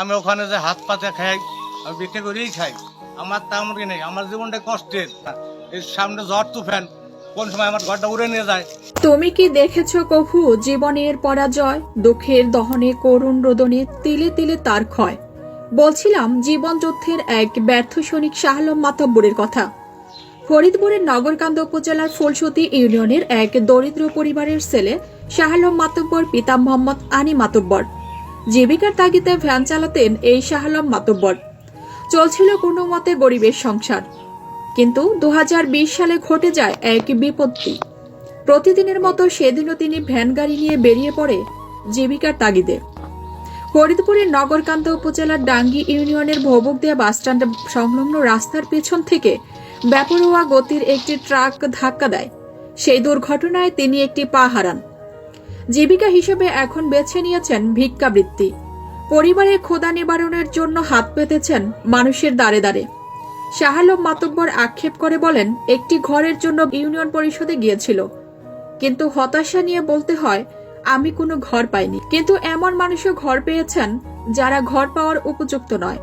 আমি ওখানে যে হাত পাতে খাই আমি বিক্রি করেই খাই। আমার তেমন কি নেই, আমার জীবনটা কষ্টের। এর সামনে ঝড়, তুফান, কোন সময় আমার ঘরটা উড়ে নিয়ে যায়। তুমি কি দেখেছ কভু জীবনের পরাজয়? দুঃখের দহনে করুণ রোদনে তিলে তিলে তার ক্ষয়। বলছিলাম, জীবন যুদ্ধের এক ব্যর্থ সৈনিক শাহলম মাতব্বরের কথা। ফরিদপুরের নগরকান্দ উপজেলার ফুলসতী ইউনিয়নের এক দরিদ্র পরিবারের ছেলে শাহলম মাতব্বর পিতা মোহাম্মদ আনি মাতব্বর। জীবিকার তাগিদে ভ্যান চালাতেন এই শাহলম মাতব্বর। চলছিল কোনো মতে গরিবের সংসার। কিন্তু দু হাজার বিশ সালে ঘটে যায় এক বিপত্তি। প্রতিদিনের মতো সেদিনও তিনি ভ্যান গাড়ি নিয়ে বেরিয়ে পড়ে জীবিকার তাগিদে। ফরিদপুরের নগরকান্দ উপজেলার ডাঙ্গি ইউনিয়নের ভবুকদিয়া বাসস্ট্যান্ড সংলগ্ন রাস্তার পেছন থেকে ব্যাপরোয়া গতির একটি ট্রাক ধাক্কা দেয়। সেই দুর্ঘটনায় তিনি একটি পা হারান। জীবিকা হিসেবে এখন বেছে নিয়েছেন ভিক্ষাবৃত্তি। পরিবারের ক্ষুধা নিবারণের জন্য হাত পেতেছেন মানুষের দ্বারে দ্বারে। শাহালম মাতব্বর আক্ষেপ করে বলেন, একটি ঘরের জন্য ইউনিয়ন পরিষদে গিয়েছিল। কিন্তু হতাশা নিয়ে বলতে হয়, আমি কোনো ঘর পাইনি। কিন্তু এমন মানুষও ঘর পেয়েছেন যারা ঘর পাওয়ার উপযুক্ত নয়।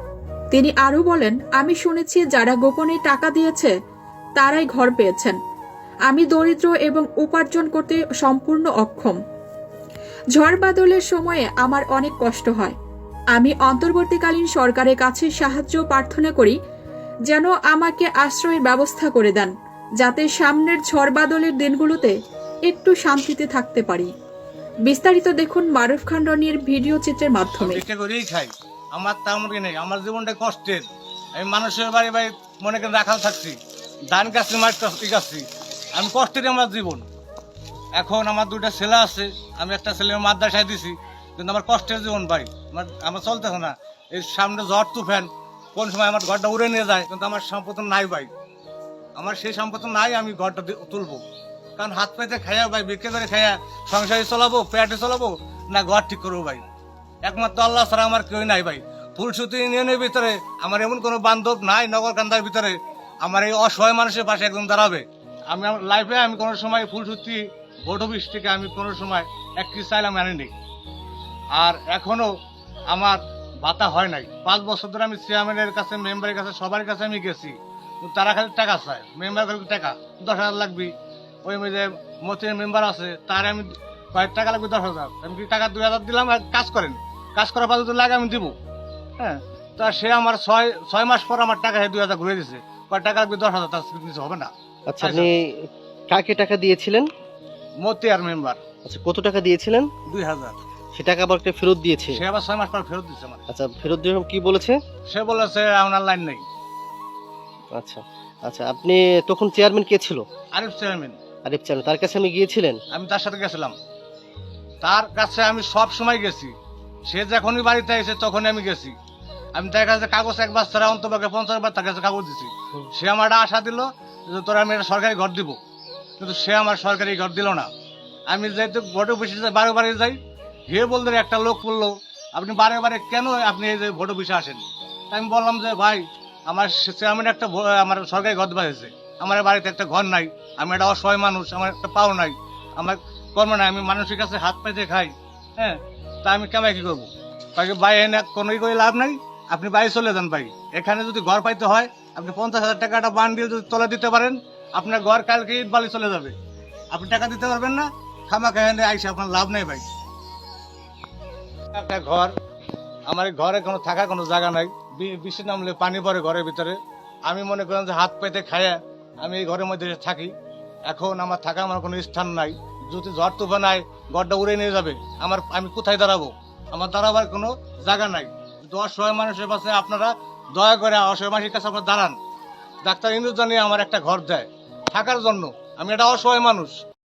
তিনি আরও বলেন, আমি শুনেছি যারা গোপনে টাকা দিয়েছে, তারাই ঘর পেয়েছেন। আমি দরিদ্র এবং উপার্জন করতে সম্পূর্ণ অক্ষম। ঝড় বাদলের সময়ে আমার অনেক কষ্ট হয়। আমি অন্তর্বর্তীকালীন সরকারের কাছে সাহায্য প্রার্থনা করি, যেন আমাকে আশ্রয়ের ব্যবস্থা করে দেন, যাতে সামনের ঝড় বাদলের দিনগুলোতে একটু শান্তিতে থাকতে পারি। বিস্তারিত দেখুন মারুফ খান রনির ভিডিও চিত্রের মাধ্যমে। আমার কি নেই, আমার জীবনটা কষ্টের। আমি মানুষের বাড়ি বাড়ি মনে করেন রাখাল থাকছি, ধান মাছ গাছছি আমি কষ্টের আমার জীবন। এখন আমার দুইটা ছেলে আছে, আমি একটা ছেলে মাদ্রাসায় দিছি, কিন্তু আমার কষ্টের জীবন ভাই আমার আমার চলতেছে না। এই সামনে ঝড় তুফান, কোন সময় আমার ঘরটা উড়ে নিয়ে যায়, কিন্তু আমার সম্পদ নাই ভাই। আমার সেই সম্পদ নাই, আমি ঘরটা তুলবো। কারণ হাত পাইতে খাইয়া ভাই বিক্রি করে খাইয়া সংসারে চলাবো, পেটে চলাবো, না ঘর ঠিক করব ভাই। একমাত্র আল্লাহ ছাড়া আমার কেউ নাই ভাই। ফুলসুতি ইউনিয়নের ভিতরে আমার এমন কোনো বান্ধব নাই নগর নগরকান্দার ভিতরে। আমার এই অসহায় মানুষের পাশে একদম দাঁড়াবে। আমি আমার লাইফে আমি কোনো সময় ফুলসুতি ভোট অফিস থেকে আমি কোনো সময় একটি চাইলাম আনিনি। আর এখনও আমার ভাতা হয় নাই। পাঁচ বছর ধরে আমি চেয়ারম্যানের কাছে মেম্বারের কাছে, সবার কাছে আমি গেছি। তারা খালি টাকা চায়। মেম্বার খালি টাকা, দশ হাজার লাগবে। ওই যে মতির মেম্বার আছে, তার আমি কয়েক টাকা লাগবে? দশ হাজার। আমি টাকা দুই হাজার দিলাম? আর কাজ করেন। কাজ করার পর যদি লাগে আমি দিব। হ্যাঁ? তা সে আমার ছয় ছয় মাস পর আমার টাকা দুই হাজার ঘুরে দিছে। কয়েক টাকা লাগবে? দশ হাজার, তার কিছু হবে না। আচ্ছা আপনি কাকে টাকা দিয়েছিলেন? মতি আর মেম্বার আচ্ছা কত টাকা দিয়েছিলেন? দুই হাজার। সে টাকা আবার একটা ফেরত দিয়েছে? সে আবার ছয় মাস পর ফেরত দিচ্ছে আমার আচ্ছা ফেরত দিয়ে কি বলেছে? সে বলেছে আমার লাইন নেই। আচ্ছা আচ্ছা আপনি তখন চেয়ারম্যান কে ছিল? আরিফ চেয়ারম্যান। আরিফ চেয়ারম্যান তার কাছে আমি গিয়েছিলেন? আমি তার সাথে গেছিলাম। তার কাছে আমি সব সময় গেছি। সে যখনই বাড়িতে এসে তখনই আমি গেছি। আমি তার কাছে কাগজ একবার ছাড়া অন্তপক্ষে পঞ্চাশ বার তার কাছে কাগজ দিছি। সে আমার আশা দিল যে তোরা আমি একটা সরকারি ঘর দিব। কিন্তু সে আমার সরকারি ঘর দিল না। আমি যেহেতু ভোট অফিসে যাই বারে বারে যাই, হে বলতে একটা লোক বলল, আপনি বারে বারে কেন আপনি এই যে ভোট অফিসে আসেন? আমি বললাম যে, ভাই, আমার চেয়ারম্যান একটা আমার সরকারি ঘর হয়েছে। আমার বাড়িতে একটা ঘর নাই। আমি একটা অসহায় মানুষ, আমার একটা পাও নাই। আমার কর্ম নাই, আমি মানুষের কাছে হাত পেতে খাই। হ্যাঁ তা আমি কেমন কি করব? তাকে ভাই, এনে কোনোই করে লাভ নাই। আপনি বাড়ি চলে যান ভাই। এখানে যদি ঘর পাইতে হয়, আপনি পঞ্চাশ হাজার টাকাটা বান দিয়ে যদি তোলা দিতে পারেন আপনার ঘর কালকে ইট বালি চলে যাবে। আপনি টাকা দিতে পারবেন না, খামাখা এনে আইসে আপনার লাভ নেই ভাই। একটা ঘর, আমার ঘরে কোনো থাকার কোনো জায়গা নাই বৃষ্টি নামলে পানি পড়ে ঘরের ভিতরে। আমি মনে করেন যে হাত পেতে খাইয়া আমি এই ঘরের মধ্যে থাকি। এখন আমার থাকা আমার কোনো স্থান নাই। যদি ঝড় তুফান আয়, ঘরটা উড়ে নিয়ে যাবে। আমার, আমি কোথায় দাঁড়াবো? আমার দাঁড়াবার কোনো জায়গা নাই। দশ অসহায় মানুষের পাশে আপনারা দয়া করে, অসহায় মানুষের কাছে আপনারা দাঁড়ান। ডাক্তার ইন্দুর আমার একটা ঘর দেয়। থাকার জন্য। আমি একটা অসহায় মানুষ।